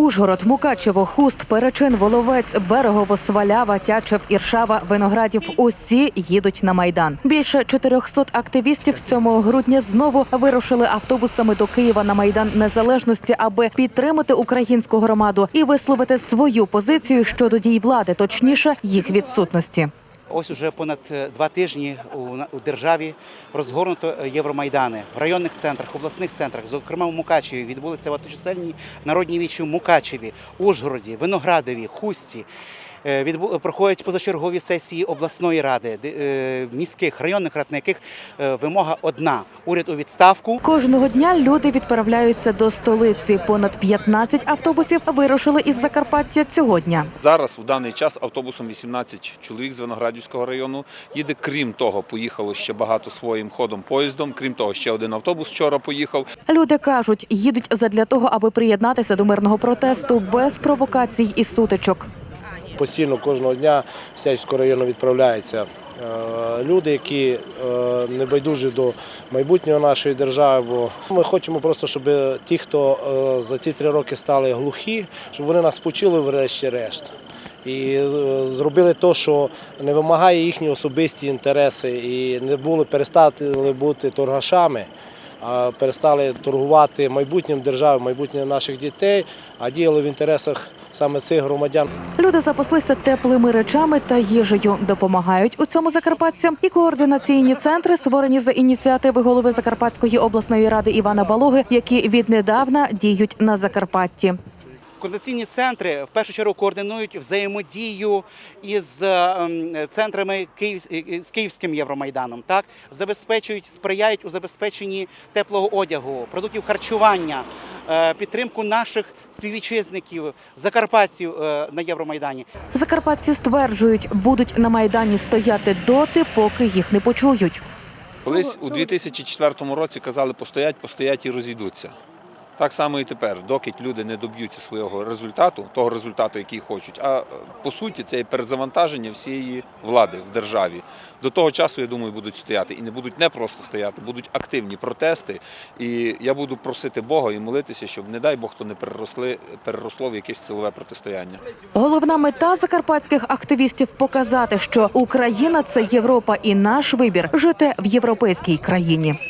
Ужгород, Мукачево, Хуст, Перечин, Воловець, Берегово, Свалява, Тячев, Іршава, Виноградів. Усі їдуть на майдан. Більше 400 активістів 7 грудня знову вирушили автобусами до Києва на майдан незалежності, аби підтримати українську громаду і висловити свою позицію щодо дій влади, точніше їх відсутності. Ось уже понад е, два тижні у, державі розгорнуто е, Євромайдани в районних центрах, обласних центрах, зокрема в Мукачеві, відбулися багаточисельні народні вічі в Мукачеві, Ужгороді, Виноградові, Хусті. Е, відбу- Проходять позачергові сесії обласної ради, е, міських районних рад, на яких е, вимога одна уряд у відставку. Кожного дня люди відправляються до столиці. Понад 15 автобусів вирушили із Закарпаття цього дня. Зараз у даний час автобусом 18 чоловік з Виноградівського району їде. Крім того, поїхало ще багато своїм ходом поїздом. Крім того, ще один автобус вчора поїхав. Люди кажуть, їдуть задля того, аби приєднатися до мирного протесту без провокацій і сутичок. Постійно кожного дня з Сячського району відправляються е, люди, які е, не байдужі до майбутнього нашої держави. Бо ми хочемо просто, щоб ті, хто е, за ці три роки стали глухі, щоб вони нас почули врешті-решт. І зробили те, що не вимагає їхні особисті інтереси, і не були перестали бути торгашами, а перестали торгувати майбутнім держави, майбутнім наших дітей, а діяли в інтересах саме цих громадян. Люди запаслися теплими речами та їжею. Допомагають у цьому закарпатцям і координаційні центри, створені за ініціативи голови Закарпатської обласної ради Івана Балоги, які віднедавна діють на Закарпатті. Координаційні центри в першу чергу координують взаємодію із е, центрами Київ, е, з Київським Євромайданом. Так забезпечують, сприяють у забезпеченні теплого одягу, продуктів харчування, е, підтримку наших співвітчизників, закарпатців е, на Євромайдані. Закарпатці стверджують, будуть на майдані стояти доти, поки їх не почують. Колись у 2004 році казали постоять, постоять і розійдуться. Так само і тепер, доки люди не доб'ються свого результату, того результату, який хочуть. А е, по суті, це перезавантаження всієї влади в державі. До того часу, я думаю, будуть стояти. І не будуть не просто стояти, будуть активні протести. І я буду просити Бога і молитися, щоб, не дай Бог, то не переросли, переросло в якесь силове протистояння. Головна мета закарпатських активістів показати, що Україна це Європа, і наш вибір жити в європейській країні.